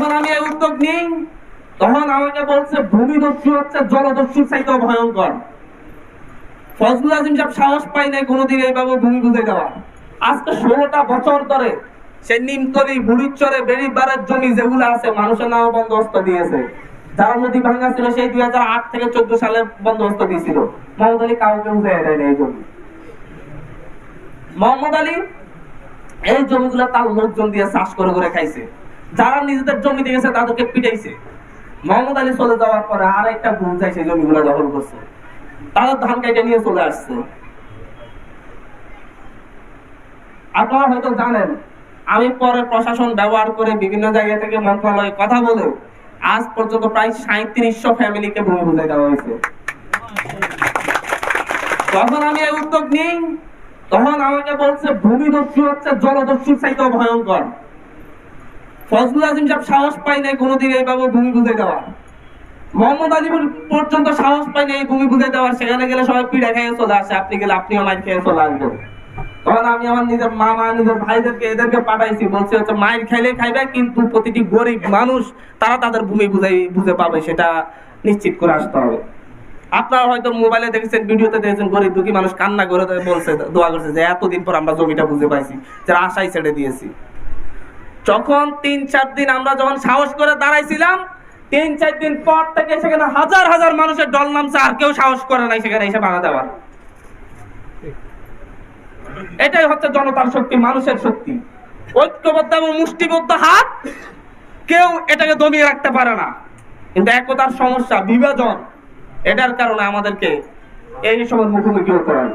যখন আমি এই উদ্যোগ নিই, তখন আমাকে বলছে, ভূমিদস্যু হচ্ছে জলদস্যুর চাইতেও ভয়ঙ্কর। ফজলুল আজিম সাহেব সাহস পাই নাই কোনোদিন এইভাবে ভূমি বুঝে দেওয়া আজকে ষোলোটা বছর ধরে সে নিমতলি বুড়িচরে বেড়িবারের জমি যেগুলো আছে, মানুষের নামে বন্দোবস্ত দিয়েছে। যারা নদী ভাঙা ছিল, সেই দুই হাজার আট থেকে চোদ্দ সালে বন্দোবস্ত দিয়েছিল। মোহাম্মদ আলী কাউকে বুঝে দেয় না এই জমি। মোহাম্মদ আলী এই জমিগুলো তার লোকজন দিয়ে চাষ করে করে খাইছে। যারা নিজেদের জমিতে গেছে তাদেরকে পিটাইছে। মোহাম্মদ আলী চলে যাওয়ার পরে আর একটা যায় সেই জমিগুলো দখল করছে। তারা ধান কেটে নিয়ে চলে আসছে। আপনারা হয়তো জানেন, আমি পরে প্রশাসন ব্যবহার করে বিভিন্ন জায়গা থেকে মন্ত্রণালয়ে কথা বলে আজ পর্যন্ত প্রায় সাঁত্রিশশো ফ্যামিলিকে ভূমি বুঝাই দেওয়া হয়েছে। যখন আমি এই উদ্যোগ নিই, তখন আমাকে বলছে ভূমি ভূমিদস্যু হচ্ছে জলদস্যুর চাইতেও ভয়ঙ্কর। ফজলুল আজিম সাহেব সাহস পাই নাই কোনোদিন এইভাবে ভূমি বুঝে দেওয়া মোহাম্মদ আলী পর্যন্ত সাহস পাই নাই ভূমি বুঝে দেওয়ার। সেখানে গেলে সবাই পিড়া খেয়ে চলে আসে, আপনি গেলে আপনিও মাইর খেয়ে চলে আসবেন। তখন আমি আমার নিজের মামা, নিজের ভাইদেরকে, এদেরকে পাঠাইছি, বলছি হচ্ছে মাইর খাইলে খাইবে, কিন্তু প্রতিটি গরিব মানুষ, তারা তাদের ভূমি বুঝাই বুঝে পাবে, সেটা নিশ্চিত করে আসতে হবে। আপনারা হয়তো মোবাইলে দেখেছেন, ভিডিওতে দেখেছেন, গরিব দুঃখী মানুষ কান্না করে বলছে, দোয়া করছে যে, এতদিন পর আমরা জমিটা বুঝে পাইছি, যারা আশাই ছেড়ে দিয়েছি। যখন তিন, চার দিন আমরা যখন সাহস করে দাঁড়াইছিলাম, তিন, চার দিন পর থেকে সেখানে হাজার হাজার মানুষের দল নামছে, আর কেউ সাহস করে নাই সেখানে এসে বাধা দেওয়ার। এটাই হচ্ছে জনতার শক্তি, মানুষের শক্তি। ঐক্যবদ্ধ এবং মুষ্টিবদ্ধ হাত, কেউ এটাকে দমিয়ে রাখতে পারে না। কিন্তু একতার সমস্যা, বিভাজন, এটার কারণে আমাদেরকে এই সময় মুখোমুখি হতে হয়।